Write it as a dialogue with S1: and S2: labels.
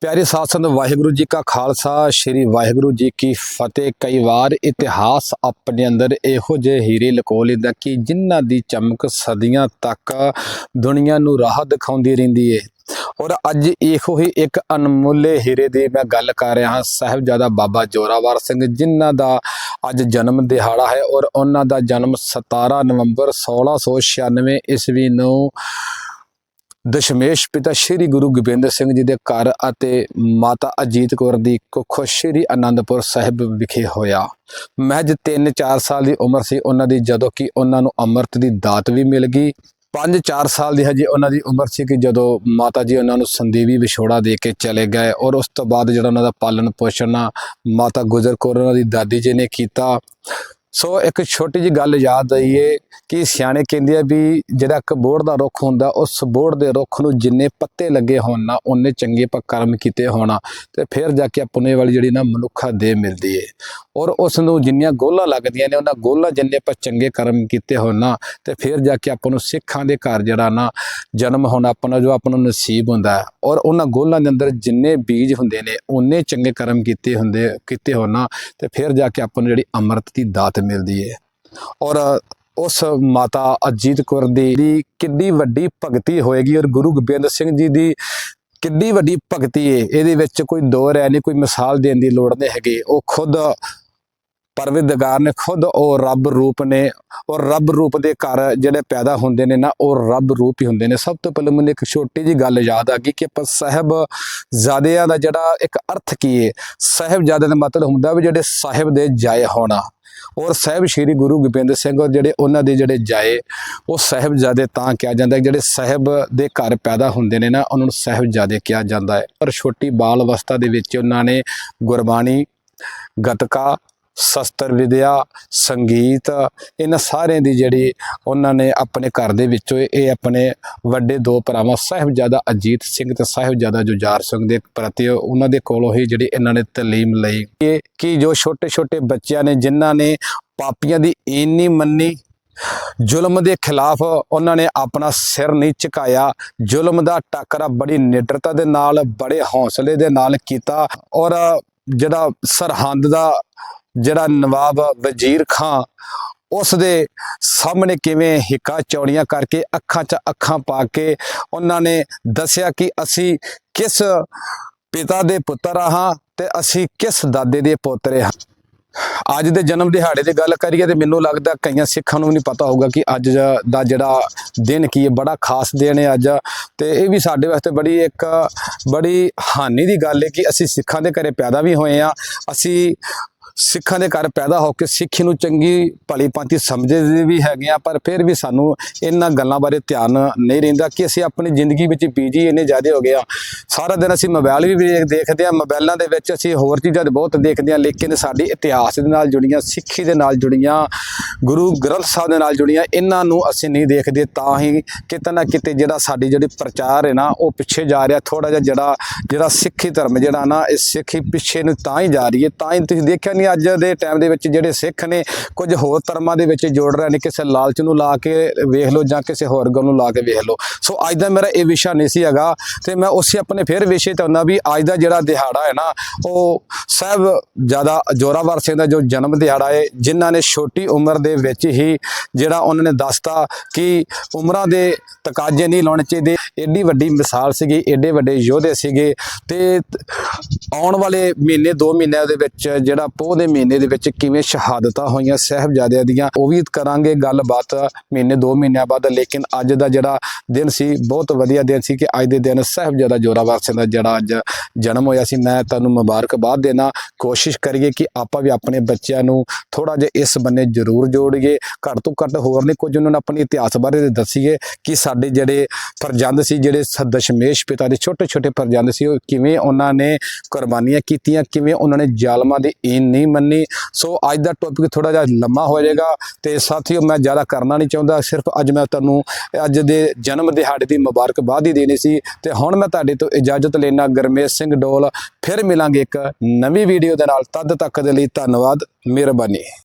S1: ਪਿਆਰੇ ਸਾਧ ਸੰਗਤ, ਵਾਹਿਗੁਰੂ ਜੀ ਕਾ ਖਾਲਸਾ, ਸ੍ਰੀ ਵਾਹਿਗੁਰੂ ਜੀ ਕੀ ਫਤਿਹ। ਕਈ ਵਾਰ ਇਤਿਹਾਸ ਆਪਣੇ ਅੰਦਰ ਇਹੋ ਜਿਹੇ ਹੀਰੇ ਲਕੋ ਲੈਂਦਾ ਕਿ ਜਿਨ੍ਹਾਂ ਦੀ ਚਮਕ ਸਦੀਆਂ ਤੱਕ ਦੁਨੀਆ ਨੂੰ ਰਾਹ ਦਿਖਾਉਂਦੀ ਰਹਿੰਦੀ ਏ। ਔਰ ਅੱਜ ਇਹੋ ਹੀ ਇੱਕ ਅਨਮੁੱਲੇ ਹੀਰੇ ਦੀ ਮੈਂ ਗੱਲ ਕਰ ਰਿਹਾ ਹਾਂ, ਸਾਹਿਬਜ਼ਾਦਾ ਬਾਬਾ ਜੋਰਾਵਰ ਸਿੰਘ, ਜਿਨ੍ਹਾਂ ਦਾ ਅੱਜ ਜਨਮ ਦਿਹਾੜਾ ਹੈ। ਔਰ ਉਹਨਾਂ ਦਾ ਜਨਮ 17 ਨਵੰਬਰ 1696 ਈਸਵੀ ਨੂੰ ਦਸ਼ਮੇਸ਼ ਪਿਤਾ ਸ੍ਰੀ ਗੁਰੂ ਗੋਬਿੰਦ ਸਿੰਘ ਜੀ ਦੇ ਘਰ ਅਤੇ ਮਾਤਾ ਅਜੀਤ ਕੌਰ ਦੀ ਕੁੱਖੋਂ ਸ੍ਰੀ ਅਨੰਦਪੁਰ ਸਾਹਿਬ ਵਿਖੇ ਹੋਇਆ। ਮਹਿਜ 3-4 ਸਾਲ ਦੀ ਉਮਰ ਸੀ ਉਹਨਾਂ ਦੀ, ਜਦੋਂ ਕਿ ਉਹਨਾਂ ਨੂੰ ਅੰਮ੍ਰਿਤ ਦੀ ਦਾਤ ਵੀ ਮਿਲ ਗਈ। 5-4 ਸਾਲ ਦੀ ਹਜੇ ਉਹਨਾਂ ਦੀ ਉਮਰ ਸੀ ਕਿ ਜਦੋਂ ਮਾਤਾ ਜੀ ਉਹਨਾਂ ਨੂੰ ਸੰਦੀਵੀ ਵਿਛੋੜਾ ਦੇ ਕੇ ਚਲੇ ਗਏ ਔਰ ਉਸ ਤੋਂ ਬਾਅਦ ਜਿਹੜਾ ਉਹਨਾਂ ਦਾ ਪਾਲਣ ਪੋਸ਼ਣ ਮਾਤਾ ਗੁਜਰ ਕੌਰ ਉਹਨਾਂ ਦੀ ਦਾਦੀ ਜੀ ਨੇ ਕੀਤਾ। ਸੋ ਇੱਕ ਛੋਟੀ ਜੀ ਗੱਲ ਯਾਦ ਆਈਏ ਕਿ ਸਿਆਣੇ ਕਹਿੰਦੇ ਆ ਵੀ ਜਿਹੜਾ ਇੱਕ ਬੋੜ ਦਾ ਰੁੱਖ ਹੁੰਦਾ, ਉਸ ਬੋੜ ਦੇ ਰੁੱਖ ਨੂੰ ਜਿੰਨੇ ਪੱਤੇ ਲੱਗੇ ਹੋਣ ਨਾ ਉਹਨੇ ਚੰਗੇ ਆਪਾਂ ਕਰਮ ਕੀਤੇ ਹੋਣਾ। ਤੇ ਫਿਰ ਜਾ ਕੇ ਆਪਾਂ ਵਾਲੀ ਜਿਹੜੀ ਨਾ ਮਨੁੱਖਾ ਦੇ ਮਿਲਦੀ ਏ। ਔਰ ਉਸ ਨੂੰ ਜਿੰਨੀਆਂ ਗੋਲਾਂ ਲੱਗਦੀਆਂ ਨੇ, ਉਹਨਾਂ ਗੋਲਾਂ ਜਿੰਨੇ ਆਪਾਂ ਚੰਗੇ ਕਰਮ ਕੀਤੇ ਹੋਣ ਨਾ, ਤੇ ਫਿਰ ਜਾ ਕੇ ਆਪਾਂ ਨੂੰ ਸਿੱਖਾਂ ਦੇ ਘਰ ਜਿਹੜਾ ਨਾ ਜਨਮ ਹੋਣਾ, ਆਪਣਾ ਜੋ ਆਪਾਂ ਨੂੰ ਨਸੀਬ ਹੁੰਦਾ ਔਰ ਉਹਨਾਂ ਗੋਲਾਂ ਦੇ ਅੰਦਰ ਜਿੰਨੇ ਬੀਜ ਹੁੰਦੇ ਨੇ ਉਹਨੇ ਚੰਗੇ ਕਰਮ ਕੀਤੇ ਹੁੰਦੇ, ਕੀਤੇ ਹੋਣਾ ਤੇ ਫਿਰ ਜਾ ਕੇ ਆਪਾਂ ਨੂੰ ਜਿਹੜੀ ਅੰਮ੍ਰਿਤ ਦੀ ਦਾਤ ਮਿਲਦੀ ਹੈ ਔਰ ਉਸ ਮਾਤਾ ਅਜੀਤ ਕੌਰ ਦੀ ਦੀ ਕਿੰਨੀ ਵੱਡੀ ਭਗਤੀ ਹੋਏਗੀ ਔਰ ਗੁਰੂ ਗੋਬਿੰਦ ਸਿੰਘ ਜੀ ਦੀ ਕਿੰਨੀ ਵੱਡੀ ਭਗਤੀ ਏ, ਇਹਦੇ ਵਿੱਚ ਕੋਈ ਦੋ ਰਹਿ ਨਹੀਂ, ਕੋਈ ਮਿਸਾਲ ਦੇਣ ਦੀ ਲੋੜ ਨਹੀਂ ਹੈਗੀ। ਉਹ ਖੁਦ ਪਰਵਿਰਦਗਾਰ ਨੇ, ਖੁਦ ਉਹ ਰੱਬ ਰੂਪ ਨੇ ਔਰ ਰੱਬ ਰੂਪ ਦੇ ਘਰ ਜਿਹੜੇ ਪੈਦਾ ਹੁੰਦੇ ਨੇ ਨਾ, ਉਹ ਰੱਬ ਰੂਪ ਹੀ ਹੁੰਦੇ ਨੇ। ਸਭ ਤੋਂ ਪਹਿਲਾਂ ਮੈਨੂੰ ਇੱਕ ਛੋਟੀ ਜੀ ਗੱਲ ਯਾਦ ਆ ਗਈ ਕਿ ਆਪਾਂ ਸਾਹਿਬ ਜ਼ਾਦਿਆਂ ਦਾ ਜਿਹੜਾ ਇੱਕ ਅਰਥ ਕੀ ਹੈ ਸਾਹਿਬਜ਼ਾਦੇ ਦਾ ਮਤਲਬ ਹੁੰਦਾ ਵੀ ਜਿਹੜੇ ਸਾਹਿਬ ਦੇ ਜਾਏ ਹੋਣਾ। ਔਰ ਸਾਹਿਬ ਸ਼੍ਰੀ ਗੁਰੂ ਗੋਬਿੰਦ ਸਿੰਘ ਔਰ ਜਿਹੜੇ ਉਹਨਾਂ ਦੇ ਜਿਹੜੇ ਜਾਏ, ਉਹ ਸਾਹਿਬਜ਼ਾਦੇ ਤਾਂ ਕਿਹਾ ਜਾਂਦਾ ਹੈ, ਜਿਹੜੇ ਸਾਹਿਬ ਦੇ ਘਰ ਪੈਦਾ ਹੁੰਦੇ ਨੇ ਨਾ, ਉਹਨਾਂ ਨੂੰ ਸਾਹਿਬਜ਼ਾਦੇ ਕਿਹਾ ਜਾਂਦਾ ਹੈ। ਪਰ ਛੋਟੀ ਬਾਲ ਅਵਸਥਾ ਦੇ ਵਿੱਚ ਉਹਨਾਂ ਨੇ ਗੁਰਬਾਣੀ, ਗਤਕਾ ਸ਼ਸਤਰ ਵਿਦਿਆ, ਸੰਗੀਤ, ਇਹਨਾਂ ਸਾਰਿਆਂ ਦੀ ਜਿਹੜੀ ਉਹਨਾਂ ਨੇ ਆਪਣੇ ਘਰ ਦੇ ਵਿੱਚੋਂ ਇਹ ਆਪਣੇ ਵੱਡੇ ਦੋ ਭਰਾਵਾਂ ਸਾਹਿਬਜ਼ਾਦਾ ਅਜੀਤ ਸਿੰਘ ਤੇ ਸਾਹਿਬਜ਼ਾਦਾ ਜੁਝਾਰ ਸਿੰਘ ਦੇ ਪ੍ਰਤੀ ਉਹਨਾਂ ਦੇ ਕੋਲੋਂ ਹੀ ਜਿਹੜੀ ਇਹਨਾਂ ਨੇ ਤਾਲੀਮ ਲਈ। ਕਿ ਜੋ ਛੋਟੇ ਛੋਟੇ ਬੱਚਿਆਂ ਨੇ ਜਿਨ੍ਹਾਂ ਨੇ ਪਾਪੀਆਂ ਦੀ ਇੰਨੀ ਮੰਨੀ, ਜ਼ੁਲਮ ਦੇ ਖਿਲਾਫ ਉਹਨਾਂ ਨੇ ਆਪਣਾ ਸਿਰ ਨਹੀਂ ਝੁਕਾਇਆ, ਜ਼ੁਲਮ ਦਾ ਟੱਕਰਾ ਬੜੀ ਨਿਡਰਤਾ ਦੇ ਨਾਲ, ਬੜੇ ਹੌਸਲੇ ਦੇ ਨਾਲ ਕੀਤਾ ਔਰ ਜਿਹੜਾ ਸਰਹੰਦ ਦਾ ਜਿਹੜਾ ਨਵਾਬ ਵਜ਼ੀਰ ਖਾਂ ਉਸ ਦੇ ਸਾਹਮਣੇ ਕਿਵੇਂ ਹਿੱਕਾ ਚੌੜੀਆਂ ਕਰਕੇ ਅੱਖਾਂ 'ਚ ਅੱਖਾਂ ਪਾ ਕੇ ਉਹਨਾਂ ਨੇ ਦੱਸਿਆ ਕਿ ਅਸੀਂ ਕਿਸ ਪਿਤਾ ਦੇ ਪੁੱਤਰ ਹਾਂ ਤੇ ਅਸੀਂ ਕਿਸ ਦਾਦੇ ਦੇ ਪੋਤਰੇ ਹਾਂ। ਅੱਜ ਦੇ ਜਨਮ ਦਿਹਾੜੇ ਦੀ ਗੱਲ ਕਰੀਏ ਤੇ ਮੈਨੂੰ ਲੱਗਦਾ ਕਈਆਂ ਸਿੱਖਾਂ ਨੂੰ ਵੀ ਨਹੀਂ ਪਤਾ ਹੋਊਗਾ ਕਿ ਅੱਜ ਦਾ ਜਿਹੜਾ ਦਿਨ ਕੀ ਹੈ, ਬੜਾ ਖਾਸ ਦਿਨ ਹੈ ਅੱਜ ਤੇ ਇਹ ਵੀ ਸਾਡੇ ਵਾਸਤੇ ਬੜੀ ਇੱਕ ਬੜੀ ਹਾਨੀ ਦੀ ਗੱਲ ਹੈ ਕਿ ਅਸੀਂ ਸਿੱਖਾਂ ਦੇ ਘਰੇ ਪੈਦਾ ਵੀ ਹੋਏ ਆ ਅਸੀਂ ਸਿੱਖਾਂ ਦੇ ਘਰ ਪੈਦਾ ਹੋ ਕੇ ਸਿੱਖੀ ਨੂੰ ਚੰਗੀ ਭਲੀ ਭਾਂਤੀ ਸਮਝਦੇ ਵੀ ਹੈਗੇ ਆ, ਪਰ ਫਿਰ ਵੀ ਸਾਨੂੰ ਇਹਨਾਂ ਗੱਲਾਂ ਬਾਰੇ ਧਿਆਨ ਨਹੀਂ ਰਹਿੰਦਾ ਕਿ ਅਸੀਂ ਆਪਣੀ ਜ਼ਿੰਦਗੀ ਵਿੱਚ ਬੀਜੀ ਇੰਨੇ ਜ਼ਿਆਦਾ ਹੋ ਗਏ ਆ। ਸਾਰਾ ਦਿਨ ਅਸੀਂ ਮੋਬਾਈਲ ਵੀ ਦੇਖਦੇ ਆ ਮੋਬਾਈਲਾਂ ਦੇ ਵਿੱਚ ਅਸੀਂ ਹੋਰ ਚੀਜ਼ਾਂ ਬਹੁਤ ਦੇਖਦੇ ਆ, ਲੇਕਿਨ ਸਾਡੀ ਇਤਿਹਾਸ ਦੇ ਨਾਲ ਜੁੜੀਆਂ, ਸਿੱਖੀ ਦੇ ਨਾਲ ਜੁੜੀਆਂ, ਗੁਰੂ ਗ੍ਰੰਥ ਸਾਹਿਬ ਦੇ ਨਾਲ ਜੁੜੀਆਂ, ਇਹਨਾਂ ਨੂੰ ਅਸੀਂ ਨਹੀਂ ਦੇਖਦੇ, ਤਾਂ ਹੀ ਕਿਤੇ ਨਾ ਕਿਤੇ ਜਿਹੜਾ ਸਾਡੀ ਜਿਹੜੀ ਪ੍ਰਚਾਰ ਹੈ ਨਾ, ਉਹ ਪਿੱਛੇ ਜਾ ਰਿਹਾ ਥੋੜਾ ਜਿਹਾ ਜਿਹੜਾ ਜਿਹੜਾ ਸਿੱਖੀ ਧਰਮ ਜਿਹੜਾ ਨਾ, ਇਹ ਸਿੱਖੀ ਪਿੱਛੇ ਨੂੰ ਤਾਂ ਹੀ ਜਾ ਰਹੀ ਹੈ, ਤਾਂ ਹੀ ਤੁਸੀਂ ਦੇਖਿਆ ਨਹੀਂ ਅੱਜ ਦੇ ਟਾਈਮ ਦੇ ਵਿੱਚ ਜਿਹੜੇ ਸਿੱਖ ਨੇ, ਕੁਝ ਹੋਰ ਧਰਮਾਂ ਦੇ ਵਿੱਚ ਜੋੜ ਰਹੇ ਨੇ, ਕਿਸੇ ਲਾਲਚ ਨੂੰ ਲਾ ਕੇ ਵੇਖ ਲਓ ਜਾਂ ਕਿਸੇ ਹੋਰ ਗੱਲ ਨੂੰ ਲਾ ਕੇ ਵੇਖ ਲਓ। ਸੋ ਅੱਜ ਦਾ ਮੇਰਾ ਇਹ ਵਿਸ਼ਾ ਨਹੀਂ ਸੀ ਹੈਗਾ ਤੇ ਮੈਂ ਉਸੇ ਆਪਣੇ ਫਿਰ ਵਿਸ਼ੇ ਤੇ ਹੁੰਦਾ ਵੀ ਅੱਜ ਦਾ ਜਿਹੜਾ ਦਿਹਾੜਾ ਹੈ ਨਾ, ਉਹ ਸਾਹਿਬ ਜ਼ਿਆਦਾ ਜੋਰਾਵਰ ਸਿੰਘ ਦਾ ਜੋ ਜਨਮ ਦਿਹਾੜਾ ਹੈ, ਜਿਨ੍ਹਾਂ ਨੇ ਛੋਟੀ ਉਮਰ ਦੇ ਵਿੱਚ ਹੀ ਜਿਹੜਾ ਉਹਨਾਂ ਨੇ ਦੱਸਤਾ ਕਿ ਉਮਰਾਂ ਦੇ ਤਕਾਜ਼ੇ ਨਹੀਂ ਲਾਉਣੇ ਚਾਹੀਦੇ। ਏਡੀ ਵੱਡੀ ਮਿਸਾਲ ਸੀਗੀ, ਏਡੇ ਵੱਡੇ ਯੋਧੇ ਸੀਗੇ ਤੇ ਆਉਣ ਵਾਲੇ ਮਹੀਨੇ 2 ਮਹੀਨਿਆਂ ਦੇ ਵਿੱਚ ਜਿਹੜਾ ਪੋਹ ਦੇ ਮਹੀਨੇ ਦੇ ਵਿੱਚ ਕਿਵੇਂ ਸ਼ਹਾਦਤਾਂ ਹੋਈਆਂ, ਸਾਹਿਬਜ਼ਾਦਿਆਂ ਦੀਆਂ, ਉਹ ਵੀ ਕਰਾਂਗੇ ਗੱਲਬਾਤ ਮਹੀਨੇ 2 ਮਹੀਨਿਆਂ ਬਾਅਦ। ਲੇਕਿਨ ਅੱਜ ਦਾ ਜਿਹੜਾ ਦਿਨ ਸੀ, ਬਹੁਤ ਵਧੀਆ ਦਿਨ ਸੀ ਕਿ ਅੱਜ ਦੇ ਦਿਨ ਸਾਹਿਬਜ਼ਾਦਾ ਜੋਰਾਵਰ ਸਿੰਘ ਦਾ ਜਿਹੜਾ ਅੱਜ ਜਨਮ ਹੋਇਆ ਸੀ। ਮੈਂ ਤੁਹਾਨੂੰ ਮੁਬਾਰਕਬਾਦ ਦੇਣਾ। ਕੋਸ਼ਿਸ਼ ਕਰੀਏ ਕਿ ਆਪਾਂ ਵੀ ਆਪਣੇ ਬੱਚਿਆਂ ਨੂੰ ਥੋੜਾ ਜਿਹਾ ਇਸ ਬੰਨੇ ਜ਼ਰੂਰ ਜੋੜੀਏ। ਘੱਟ ਤੋਂ ਘੱਟ ਹੋਰ ਨਹੀਂ, ਕੁਝ ਉਹਨਾਂ ਨੂੰ ਆਪਣੇ ਇਤਿਹਾਸ ਬਾਰੇ ਦੱਸੀਏ ਕਿ ਸਾਡੇ ਜਿਹੜੇ ਫਰਜ਼ੰਦ ਸੀ, ਜਿਹੜੇ ਦਸ਼ਮੇਸ਼ ਪਿਤਾ ਦੇ ਛੋਟੇ ਛੋਟੇ ਫਰਜ਼ੰਦ ਸੀ, ਉਹ ਕਿਵੇਂ ਉਹਨਾਂ ਨੇ ਕੁਰਬਾਨੀਆਂ ਕੀਤੀਆਂ, ਕਿਵੇਂ ਉਹਨਾਂ ਨੇ ਜ਼ਾਲਮਾਂ ਦੇ ਈਨ ਨਹੀਂ ਮੰਨੀ। ਸੋ ਅੱਜ ਦਾ ਟੌਪਿਕ ਥੋੜਾ ਜਿਹਾ ਲੰਮਾ ਹੋ ਜਾਏਗਾ ਤੇ ਸਾਥੀਓ ਮੈਂ ਜ਼ਿਆਦਾ ਕਰਨਾ ਨਹੀਂ ਚਾਹੁੰਦਾ। ਸਿਰਫ ਅੱਜ ਮੈਂ ਤੁਹਾਨੂੰ ਅੱਜ ਦੇ ਜਨਮ ਦਿਹਾੜੇ ਦੀ ਮੁਬਾਰਕਬਾਦ ਹੀ ਦੇਣੀ ਸੀ ਤੇ ਹੁਣ ਮੈਂ ਤੁਹਾਡੇ ਤੋਂ ਇਜਾਜ਼ਤ ਲੈਣਾ ਗਰਮੇਸ਼ ਸਿੰਘ ਡੋਲ, ਫਿਰ ਮਿਲਾਂਗੇ ਇੱਕ ਨਵੀਂ ਵੀਡੀਓ ਦੇ ਨਾਲ। ਤਦ ਤੱਕ ਦੇ ਲਈ ਧੰਨਵਾਦ, ਮਿਹਰਬਾਨੀ।